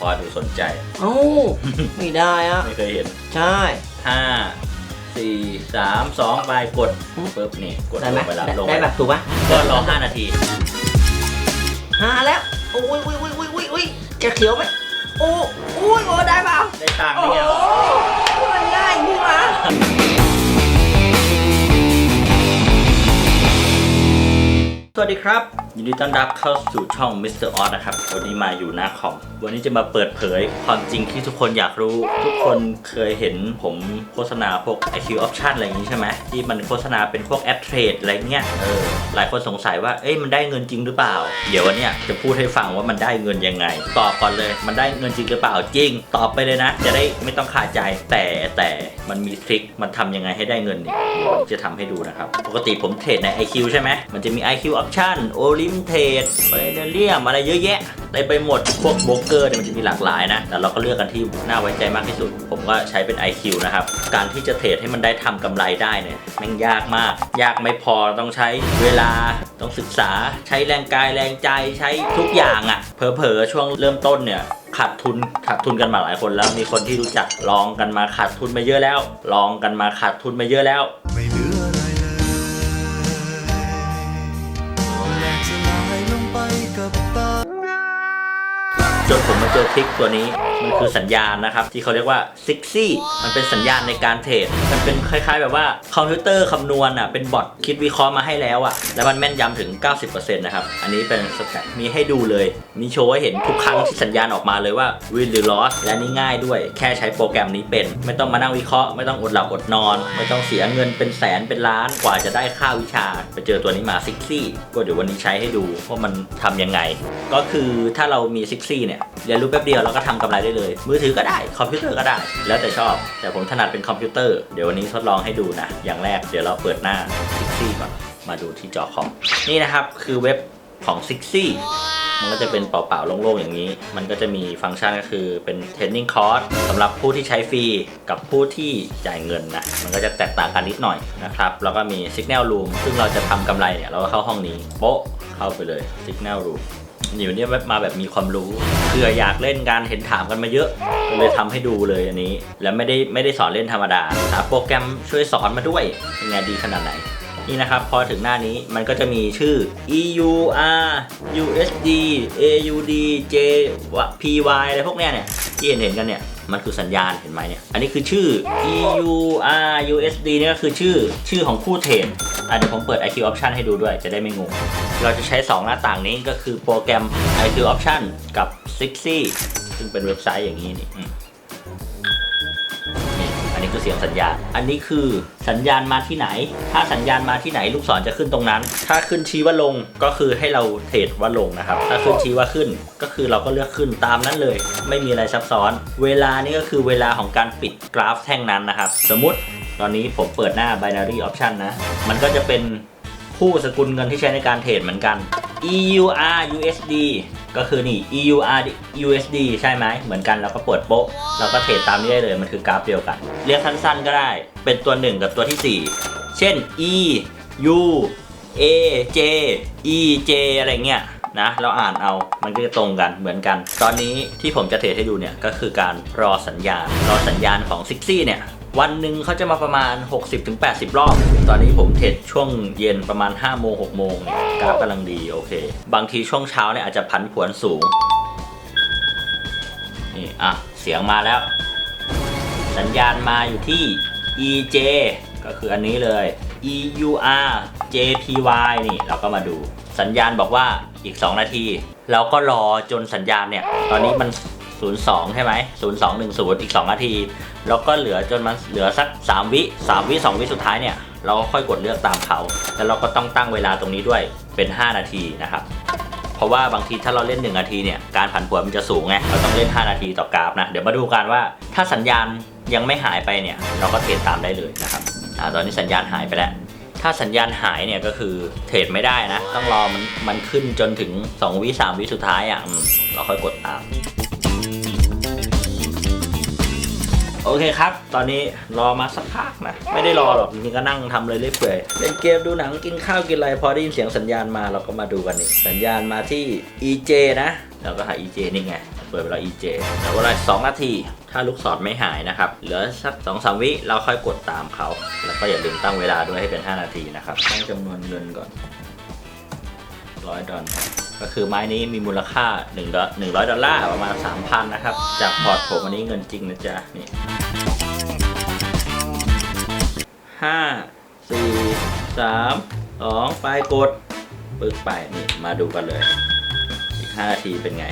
เพราะดูสนใจ เอ้าไม่ได้อะไม่เคยเห็น ใช่ ห้าสี่สามสองไปกดปุ๊บนี่กดได้ลไหมงไปแล้วได้ลงได้ไปแบบถูกไหมก็รอห้านาทีหาแล้วโอ้ยโอ้ยโอ้ยโอ้ยโอ้ยโอ้ยจะเขียวไหมโอ้โอ้ยโอ้ได้เปล่าได้ตังค์โอ้เนี่ยมันง่ายนี่หว่าสวัสดีครับ ยินดีต้อนรับเข้าสู่ช่อง Mr. o อ s นะครับ วันนี้มาอยู่หน้าคอม วันนี้จะมาเปิดเผยความจริงที่ทุกคนอยากรู้ ทุกคนเคยเห็นผมโฆษณาพวก IQ Option อะไรอย่างนี้ใช่ไหม ที่มันโฆษณาเป็นพวกแอปเทรดอะไรเงี้ย เออ หลายคนสงสัยว่า เอ้ยมันได้เงินจริงหรือเปล่า เดี๋ยววันนี้จะพูดให้ฟังว่ามันได้เงินยังไง ตอบก่อนเลย มันได้เงินจริงหรือเปล่า จริง ตอบไปเลยนะ จะได้ไม่ต้องขาดใจ แต่แต่มันมีทริค มันทำยังไงให้ได้เงินเนี่ยจะทำให้ดูนะครับ ปกติผมเทรดใน IQ ใช่ไหมมันจะมี IQ Option o l i m t r a d e เ i เ e ียมอะไรเยอะแยะเต็มไปหมด พวกโบกเกอร์เนี่ยมันจะมีหลากหลายนะ แต่เราก็เลือกกันที่น่าไว้ใจมากที่สุด ผมก็ใช้เป็น IQ นะครับ การที่จะเทรดให้มันได้ทำกำไรได้เนี่ยแม่งยากมาก ยากไม่พอต้องใช้เวลาต้องศึกษาใช้แรงกายแรงใจใช้ทุกอย่างอะ่ะเผลอๆช่วงเริ่มต้นเนี่ยขาดทุนขาดทุนกันมาหลายคนแล้วมีคนที่รู้จักลองกันมาขาดทุนมาเยอะแล้ว ลองกันมาขาดทุนมาเยอะแล้ว just เจอทริคตัวนี้มันคือสัญญาณนะครับ ที่เขาเรียกว่าซิกซี่มันเป็นสัญญาณในการเทรดมันเป็นคล้าย ๆ แบบว่าคอมพิวเตอร์คำนวณอะเป็นบอทคิดวิเคราะห์มาให้แล้วอะแล้วมันแม่นยำถึง 90%นะครับ อันนี้เป็นสแตทมีให้ดูเลย มีโชว์ให้เห็นทุกครั้งที่สัญญาณออกมาเลยว่า win หรือ loss และนี่ง่ายด้วย แค่ใช้โปรแกรมนี้เป็น ไม่ต้องมานั่งวิเคราะห์ไม่ต้องอดหลับอดนอน ไม่ต้องเสียเงินเป็นแสนเป็นล้านกว่าจะได้ค่าวิชา ไปเจอตัวนี้มาซิกซี่ก็เดี๋ยววันนี้ใช้ให้ดูว่ามันทำยังไง ก็คือถ้าเรามีซิกซี่เนี่ยเรียนรู้แป๊บเดียวเราก็ทำกำไรได้เลย มือถือก็ได้คอมพิวเตอร์ก็ได้ แล้วแต่ชอบ แต่ผมถนัดเป็นคอมพิวเตอร์เดี๋ยววันนี้ทดลองให้ดูนะ อย่างแรกเดี๋ยวเราเปิดหน้าซิกซี่ก่อนมาดูที่จอคอมนี่นะครับคือเว็บของซิกซี่มันก็จะเป็นเปล่าๆโล่งๆอย่างนี้ มันก็จะมีฟังก์ชันก็คือเป็น training course สำหรับผู้ที่ใช้ฟรีกับผู้ที่จ่ายเงินนะ มันก็จะแตกต่างกันนิดหน่อยนะครับ แล้วก็มี signal room ซึ่งเราจะทำกำไรเนี่ย เราก็เข้าห้องนี้ โป๊ะ เข้าไปเลย signal room อยู่เนี่ยมาแบบมีความรู้เพื่ออยากเล่นการเห็นถามกันมาเยอะก็เลยทำให้ดูเลยอันนี้ แล้วไม่ได้ไม่ได้สอนเล่นธรรมดาหาโปรแกรมช่วยสอนมาด้วยเป็นไงดีขนาดไหนนี่นะครับพอถึงหน้านี้มันก็จะมีชื่อ EUR USD AUD J PY อะไรพวกเนี้ยเนี่ยที่เห็นเห็นกันเนี่ย มันคือสัญญาณเห็นไหมเนี่ย อันนี้คือชื่อ EUR USD เนี่ยก็คือชื่อชื่อของคู่เทรดอะเดี๋ยวผมเปิด IQ Option ให้ดูด้วยจะได้ไม่งง เราจะใช้ 2 หน้าต่างนี้ก็คือโปรแกรม IQ Option กับ Sixy ซึ่งเป็นเว็บไซต์อย่างนี้นี่ อืมนี่อันนี้คือเสียงสัญญาณ อันนี้คือสัญญาณมาที่ไหน ถ้าสัญญาณมาที่ไหนลูกศรจะขึ้นตรงนั้น ถ้าขึ้นชี้ว่าลงก็คือให้เราเทรดว่าลงนะครับ ถ้าขึ้นชี้ว่าขึ้นก็คือเราก็เลือกขึ้นตามนั้นเลย ไม่มีอะไรซับซ้อน เวลานี่ก็คือเวลาของการปิดกราฟแท่งนั้นนะครับ สมมติตอนนี้ผมเปิดหน้า binary option นะ มันก็จะเป็นคู่สกุลเงินที่ใช้ในการเทรดเหมือนกัน EUR USD ก็คือนี่ EUR USD ใช่ไหมเหมือนกันเราก็เปิดโป๊ะเราก็เทรดตามนี้ได้เลยมันคือกราฟเดียวกัน เรียกสั้นๆก็ได้ เป็นตัว 1 กับตัวที่ 4 เช่น E U A J E J อะไรเงี้ยนะเราอ่านเอามันก็จะตรงกันเหมือนกัน ตอนนี้ที่ผมจะเทรดให้ดูเนี่ยก็คือการรอสัญญาณ รอสัญญาณของซิกซี่เนี่ย วันหนึ่งเขาจะมาประมาณ 60-80 รอบ ตอนนี้ผมเทรดช่วงเย็นประมาณ5โมง6โมงเนี่ยกราฟกำลังดีโอเค บางทีช่วงเช้าเนี่ยอาจจะผันผวนสูง นี่ อะ เสียงมาแล้ว สัญญาณมาอยู่ที่ EJ ก็คืออันนี้เลย EUR JPY นี่เราก็มาดู สัญญาณบอกว่าอีก 2 นาที เราก็รอจนสัญญาณเนี่ย ตอนนี้มัน 02 ใช่ไหม 0210 อีก 2 นาที แล้วก็เหลือจนมันเหลือสัก 3 วิ 3 วิ 2 วิสุดท้ายเนี่ย เราก็ค่อยกดเลือกตามเขา แล้วเราก็ต้องตั้งเวลาตรงนี้ด้วยเป็น 5 นาทีนะครับ เพราะว่าบางทีถ้าเราเล่น 1 นาทีเนี่ย การผันผวนมันจะสูงไง เราต้องเล่น 5 นาทีต่อกราฟนะ เดี๋ยวมาดูกันว่าถ้าสัญญาณยังไม่หายไปเนี่ย เราก็เทรดตามได้เลยนะครับอ่าตอนนี้สัญญาณหายไปแล้วถ้าสัญญาณหายเนี่ยก็คือเทรดไม่ได้นะ ต้องรอมันมันขึ้นจนถึง 2 วิ3วิสุดท้ายอะเราค่อยกดตาม โอเคครับ ตอนนี้รอมาสักพักนะ ไม่ได้รอหรอกจริงๆก็นั่งทำเลยเรื่อยเปื่อยเล่นเกมดูหนังกินข้าวกินอะไรพอได้ยินเสียงสัญญาณมาเราก็มาดูกันนี่สัญญาณมาที่ EJ นะเราก็หา EJ นี่ไง เปิดไปแล้ว EJ แล้วเวลา2นาที ถ้าลูกศรไม่หายนะครับ เหลือสัก2อสวิเราค่อยกดตามเขา แล้วก็อย่าลืมตั้งเวลาด้วยให้เป็น 5 นาทีนะครับ ตั้งจำนวนเงินก่อน ร้อยดอลก็คือไม้นี้มีมูลค่า1ดอล100 ดอลลาร์ประมาณ 3,000 นะครับ จากพอร์ตผมอันนี้เงินจริงนะจ๊ะ นี่ห้าสี่สามสองไปกดปึ๊กไปนี่มาดูกันเลย อีก 5 นาทีเป็นไง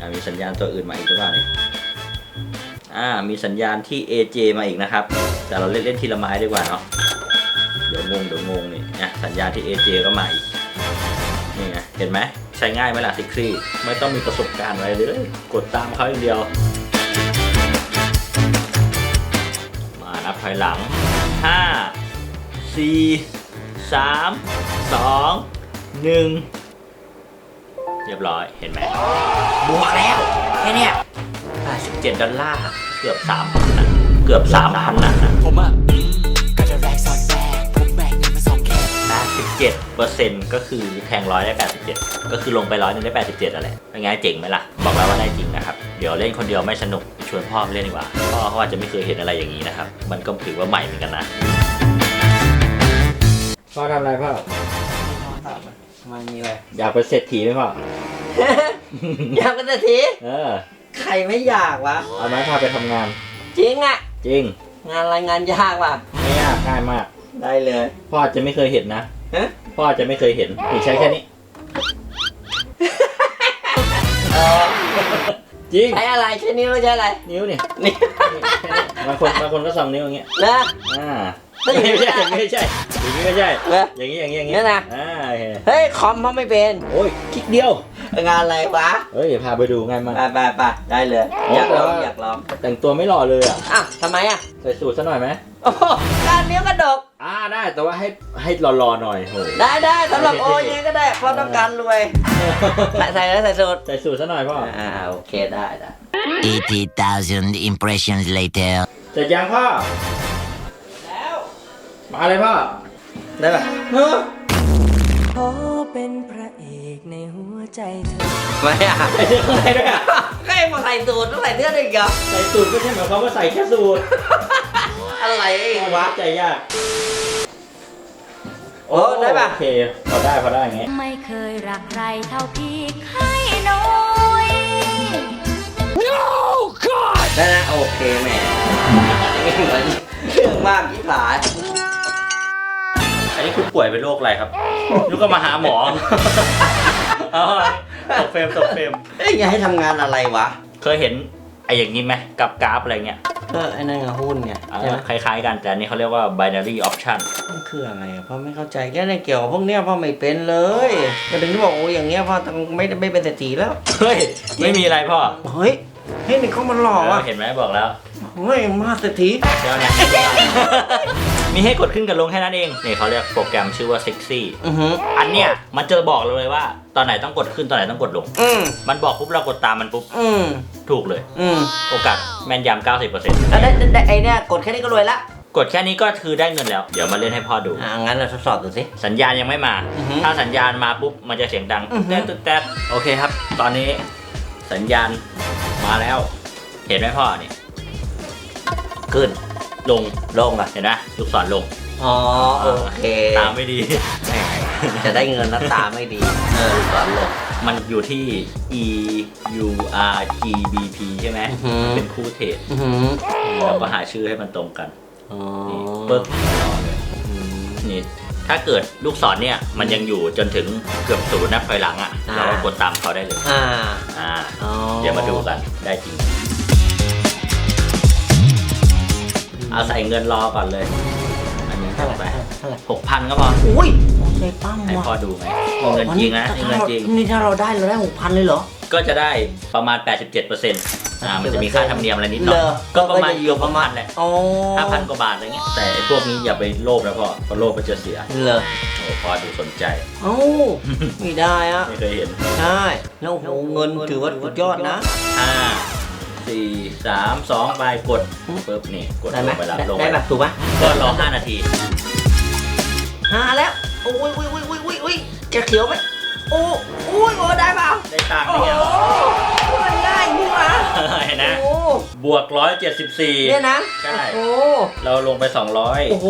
อะมีสัญญาณตัวอื่นมาอีกหรือเปล่าเนี่ยอ่ามีสัญญาณที่ AJ มาอีกนะครับ แต่เราเล่นเล่นทีละไม้ดีกว่าเนาะเดี๋ยวงงเดี๋ยวงงนี่นะสัญญาณที่ AJ ก็มาอีก เห็นไหมใช้ง่ายไหมล่ะซิกซี่ ไม่ต้องมีประสบการณ์อะไรเลย กดตามเขาอย่างเดียว มานับถอยหลัง 5 4 3 2 1 เรียบร้อยเห็นไหมบวกแล้วแค่เนี้ย87ดอลลาร์เกือบ3,000นะเกือบ3,000นะผมอะ 87เปอร์เซ็นต์ก็คือแทงร้อยได้ 87 ก็คือลงไปร้อยนึงได้ 87อะไรเป็นไงเจ๋งไหมล่ะ บอกแล้วว่าได้จริงนะครับ เดี๋ยวเล่นคนเดียวไม่สนุกชวนพ่อมาเล่นดีกว่า พ่อเขาอาจจะไม่เคยเห็นอะไรอย่างนี้นะครับ มันก็ถือว่าใหม่เหมือนกันนะพ่อทำอะไรพ่อมันมีอะไรอยากเป็นเศรษฐีไหมพ่อ อยากเป็นเศรษฐีเออ ใครไม่อยากวะ เอาไหมพาไปทำงาน จริงอะจริง งานอะไรงานยากว่ะ ไม่ยากง่ายมาก ได้เลย พ่ออาจจะไม่เคยเห็นนะ ฮะพ่ออาจจะไม่เคยเห็นนี่ใช้แค่นี้เออจริงใช้อะไรใช้นิ้วหรือใช้อะไรนิ้วนี่นี่แค่นี้บางคนบางคนก็สองนิ้วอย่างเงี้ยนะอ่าไม่ไม่ใช่ใช่ไม่ใช่อย่างนี้ไม่ใช่เอออย่างนี้อย่างนี้อย่างนี้เนี่ยนะอ่าโอเคเฮ้ยคอมเขาไม่เป็นโอ้ยคลิกเดียว งานอะไรวะเฮ้ยพาไปดูง่ายมากไปไปไปได้เลยโอ้อยากลองแต่ว่าอยากลองแต่งตัวไม่หล่อเลยอะอะทำไมอะใส่สูทซะหน่อยไหมโอ้โหการนิ้วกระดก อ่าได้แต่ว่าให้ให้หล่อๆหน่อยโห ได้ได้สำหรับโอโอ้เคยังไงก็ได้เพราะต้องการรวย ใส่ใส่แล้วใส่สูตรใส่สูทซะหน่อยพ่อ อ่าโอเคได้ได้80,000 impressions later. เสร็จยังพ่อ แล้ว มาเลยพ่อ ได้ป่ะขอ เป็นพระเอกในหัวใจเธอ ไม่อะใส่เสื้อข้างในด้วยอะก็ให้มาใส่สูตรต้องใส่เสื้อด้วยอีกเหรอใส่สูทก็ใช่หมายความว่าใส่แค่สูทอะไรเองวะใจยากโอ้ได้ป่ะโอเคพอได้พอได้อย่างเงี้ยไม่เคยรักใครเท่าพี่ไข่น้อยได้นะโอเคแหม่ไม่เหมือนเรื่องมากที่ผายอั นนี้คุณป่วยเป็นโรคอะไรครับนุกก็มาหาหมอเอาตกเฟรมตกเฟรมเอ้ยอย่าให้ทำงานอะไรวะ เคยเห็นไอ้อย่างนี้ไหมกับกราฟอะไรเงี้ยก็ไอ้นั่นกับหุ้นไงอ่าใช่ไหมคล้ายๆกันแต่อันนี้เขาเรียกว่า binary option มันคืออะไรอะพ่อไม่เข้าใจแค่ในเกี่ยวกับพวกเนี้ยพ่อไม่เป็นเลยก็ถึงได้บอกโอ้ยอย่างเงี้ยพ่อต้องไม่ไม่เป็นเศรษฐีแล้ว เฮ้ยไม่มีอะไรพ่อเฮ้ยเฮ้ยนี่เขามันหล่อว่ะเห็นไหมบอกแล้ว เฮ้ยมาเศรษฐี เดี๋ยวเนี่ย มีให้กดขึ้นกับลงแค่นั้นเองนี่เขาเรียกโปรแกรมชื่อว่า sexy อือหืออันเนี้ยมันจะบอกเราเลยว่า ตอนไหนต้องกดขึ้นตอนไหนต้องกดลง อืมมันบอกปุ๊บเรากดตามมันปุ๊บอืมถูกเลย อืมโอกาสแม่นยำ90%แล้วได้ได้ได้ไอ้เนี่ยกดแค่นี้ก็รวยละกดแค่นี้ก็คือได้เงินแล้ว เดี๋ยวมาเล่นให้พ่อดู อ่างั้นเราทดสอบดูสิ สัญญาณยังไม่มา อือฮึถ้าสัญญาณมาปุ๊บมันจะเสียงดังอือฮึ แต๊ดตุ๊ดแต๊ดโอเคครับ ตอนนี้สัญญาณมาแล้ว เห็นไหมพ่อนี่ขึ้น ลงลงอะเห็นไหมลูกศรลง อ๋อโอเคตามไม่ดี แหมจะได้เงินแล้วตาไม่ดี เออสอนลงมันอยู่ที่ e u r g b p ใช่ไหมอือฮึเป็นคู่เทรดอือหือเราก็หาชื่อให้มันตรงกันอ๋อนี่ปึ๊บนี่ถ้าเกิดลูกศรเนี่ยมันยังอยู่จนถึงเกือบศูนย์นับถอยหลังอะเราก็กดตามเขาได้เลยอ่าอ่า อ๋อ เดี๋ยวมาดูกันได้จริง เอาใส่เงินรอก่อนเลย อันนี้เท่าเท่าไหไหร่ร่เท่าไหร่หกพันก็พออุ้ยใช่ปั้มให้ว่ะพ่อดูไหมนี่เงินจริงนะนี่เงินจริง นี่ถ้าเราได้เราได้หกพันเลยเหรอ ก็จะได้ประมาณ 87%อ่ามันจะมีค่าธรรมเนียมอะไรนิดหน่อย เหรอก็ประมาณก็จะอยู่ เกือบประมาณแหละอ๋อห้าพันกว่าบาทอะไรเงี้ย แต่ไอ้พวกนี้อย่าไปโลภนะพ่อเพราะโลภมันจะเสีย เหรอโอ้พ่อดูสนใจ เอ้าไม่ได้อะไม่เคยเห็น ใช่แล้วโอ้โหเงินถือว่าสุดยอดนะห้า สี่สามสองไปกดปึ๊บนี่กดได้ลไหมงไปแล้วได้ลงได้ไปแบบถูกไหมก็รอห้านาที หาแล้วโอ้ยโอ้ยโอ้ยโอ้ยโอ้ยโอ้ยจะเขียวไหมโอ้อุ้ยโอ้ได้เปล่าได้ตังค์โอ้เนี่ยโหมันง่ายนี่หวะเห็นนะโอ้ บวก174เนี่ยนะใช่โอ้เราลงไป200โอ้โห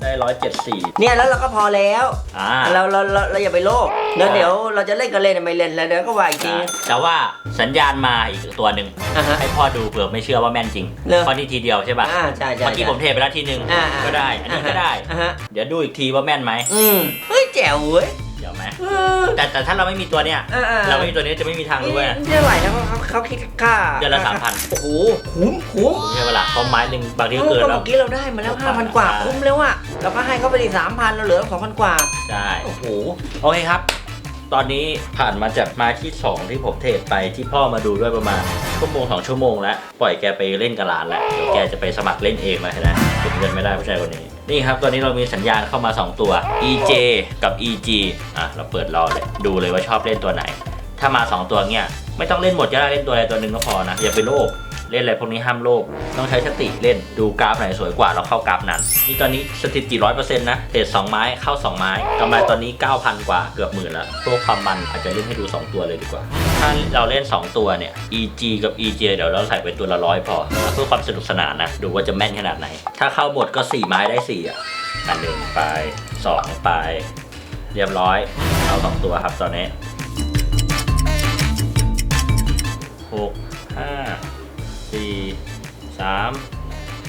ได้174เนี่ยแล้วเราก็พอแล้วอ่าเราเราเราเราอย่าไปโลภเดี๋ยวเดี๋ยวเราจะเล่นก็เล่นไม่เล่นแล้วเดี๋ยวก็ว่าอีกที แต่ว่าสัญญาณมาอีกตัวหนึ่งอ่าฮะให้พ่อดูเผื่อไม่เชื่อว่าแม่นจริงเหรอ เพราะนี่ทีเดียวใช่ป่ะอ่าใช่ใช่เมื่อกี้ใช่ผมเทไปแล้วทีหนึ่งอ่าอ่าก็ได้ อันนี้ก็ได้ อ่าฮะเดี๋ยวดูอีกทีว่าแม่นไหมอืมเฮ้ยแจ๋วเว้ย เดี๋ยวไหมเออ แต่แต่ถ้าเราไม่มีตัวเนี้ยอ่าอ่าเราไม่มีตัวนี้จะไม่มีทางรู้นี่เลยเท่าไหร่นะเขาเขาคิดค่าเดือนละ3,000โอ้โหคุ้มคุ้มใช่เวลาเพราะไม้หนึ่งบางทีก็เกินก็แล้วเมื่อกี้เราได้มาแล้ว6,000 5,000กว่าอ่าคุ้มแล้วอะเราก็ให้เขาไปอีก3,000เราเหลือ2,000กว่า ใช่ โอ้โห โอเคครับ ตอนนี้ผ่านมาจากมาที่ 2 ที่ผมเทรดไปที่พ่อมาดูด้วยประมาณชั่วโมงสองชั่วโมงแล้วปล่อยแกไปเล่นกับหลานแล้วเดี๋ยวแกจะไปสมัครเล่นเองแล้วนะเก็บเงินไม่ได้ผู้ชายคนนี้นี่ครับตอนนี้เรามีสัญญาณเข้ามา 2 ตัว EJ กับ EG อะเราเปิดรอเลยดูเลยว่าชอบเล่นตัวไหน ถ้ามา 2 ตัวเนี้ยไม่ต้องเล่นหมดก็ได้เล่นตัวใดตัวหนึ่งก็พอนะอย่าไปโลภ เล่นอะไรพวกนี้ห้ามโลภต้องใช้สติเล่นดูกราฟไหนสวยกว่าเราเข้ากราฟนั้น นี่ตอนนี้สถิติร้อยเปอร์เซ็นต์นะเทรดสองไม้เข้า2ไม้กำไรตอนนี้ 9,000 กว่าเกือบหมื่นล้วเพื่อความมันอาจจะเล่นให้ดู 2 ตัวเลยดีกว่า ถ้าเราเล่น 2 ตัวเนี่ย EG กับ EJ เดี๋ยวเราใส่เป็นตัวละร้อยพอเพื่อความสนุกสนานนะดูว่าจะแม่นขนาดไหน ถ้าเข้าหมดก็ 4 ไม้ได้4อะอันหนึ่งไปสองไปเรียบร้อยเอาสองตัวครับตอนนี้หกห้า สี่สาม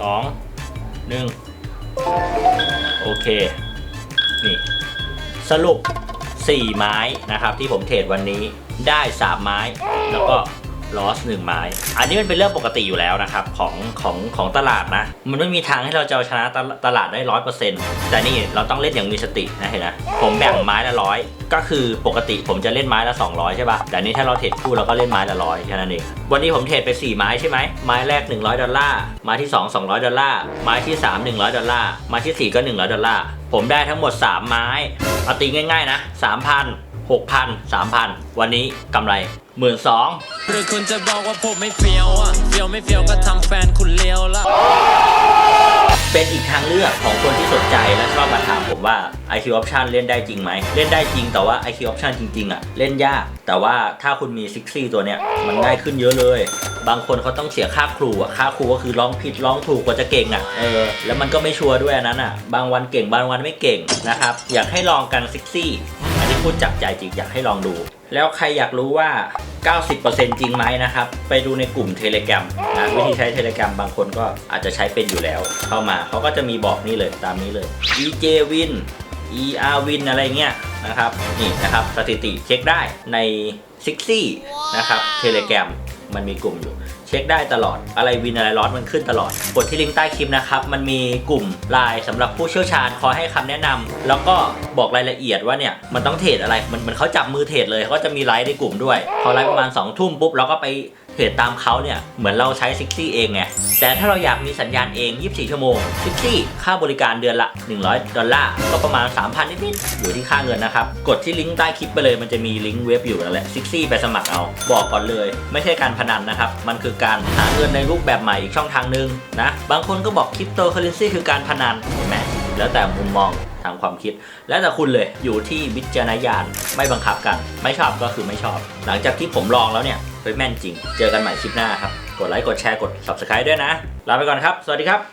สองหนึ่งโอเค นี่ สรุป 4 ไม้นะครับที่ผมเทรดวันนี้ได้ 3 ไม้ แล้วก็ ลอส1ไม้ อันนี้มันเป็นเรื่องปกติอยู่แล้วนะครับ ของของของตลาดนะ มันไม่มีทางให้เราจะเอาชนะตลตลาดได้ร้อยเปอร์เซ็นต์แต่นี่เราต้องเล่นอย่างมีสตินะเห็นไหมผมแบ่งไม้ละร้อยก็คือปกติผมจะเล่นไม้ละ 200 ใช่ป่ะ แต่นี้ถ้าเราเทรดคู่เราก็เล่นไม้ละร้อยแค่นั้นเอง วันนี้ผมเทรดไป 4 ไม้ใช่ไหม ไม้แรก 100 ดอลลาร์ ไม้ที่ 2 200 ดอลลาร์ ไม้ที่ 3 100 ดอลลาร์ ไม้ทีสี่4 ก็ 100 ดอลลาร์ ผมได้ทั้งหมด 3 ไม้เอาตีง่ายๆนะ 3,000 6,000 3,000 วันนี้กำไร1 2ื่นสองหรือคุณจะบอกว่าผมไม่เฟี้ยวอะเฟี้ยวไม่เฟี้ยวก็ทำแฟนคุณเลี้ยวละเป็นอีกทางเลือกของคนที่สนใจและชอบมาถามผมว่า IQ Option เล่นได้จริงไหม เล่นได้จริงแต่ว่า IQ Option จริง ๆอะเล่นยาก แต่ว่าถ้าคุณมีซิกซี่ตัวเนี้ยมันง่ายขึ้นเยอะเลย บางคนเขาต้องเสียค่าครูอะค่าครูก็คือร้องผิดร้องถูกกว่าจะเก่งอะเออแล้วมันก็ไม่ชัวร์ด้วยอันนั้นอะบางวันเก่งบางวันไม่เก่งนะครับอยากให้ลองกันซิกซี่อันนี้ พูดจากใจจริงอยากให้ลองดู แล้วใครอยากรู้ว่า 90%จริงไหมนะครับ ไปดูในกลุ่ม Telegram นะวิธีใช้ Telegram บางคนก็อาจจะใช้เป็นอยู่แล้ว เข้ามาเขาก็จะมีบอกนี่เลยตามนี้เลย EJ Win ER Win อะไรเงี้ยนะครับนี่นะครับสถิติเช็คได้ใน s i x y นะครับ Telegram มันมีกลุ่มอยู่ เช็คได้ตลอด อะไรวินอะไรร้อนมันขึ้นตลอด กดที่ลิงก์ใต้คลิปนะครับ มันมีกลุ่มไลน์สำหรับผู้เชี่ยวชาญคอยให้คำแนะนำแล้วก็บอกรายละเอียดว่าเนี่ยมันต้องเทรดอะไรมันมันเขาจับมือเทรดเลยเขาจะมีไลน์ในกลุ่มด้วยพอไลน์ประมาณ2องทุ่มปุ๊บเราก็ไป เทรดตามเขาเนี่ย เหมือนเราใช้ซิกซี่เองไง แต่ถ้าเราอยากมีสัญญาณเอง 24 ชั่วโมงซิกซี่ค่าบริการเดือนละ 100 ดอลลาร์ ก็ประมาณ 3,000 นิดๆ อยู่ที่ค่าเงินนะครับ กดที่ลิงก์ใต้คลิปไปเลย มันจะมีลิงก์เว็บอยู่นั่นแหละซิกซี่ไปสมัครเอา บอกก่อนเลย ไม่ใช่การพนันนะครับ มันคือการหาเงินในรูปแบบใหม่อีกช่องทางหนึ่งนะ บางคนก็บอกคริปโตเคอเรนซีคือการพนันเห็นไหมแล้วแต่มุมมองทางความคิด แล้วแต่คุณเลยอยู่ที่วิจารณญาณไม่บังคับกัน ไม่ชอบก็คือไม่ชอบ หลังจากที่ผมลองแล้วเนี่ย ฮ้ยแม่นจริง เจอกันใหม่คลิปหน้าครับ กดไลค์ กดแชร์ กด subscribe ด้วยนะ ลาไปก่อนครับ สวัสดีครับ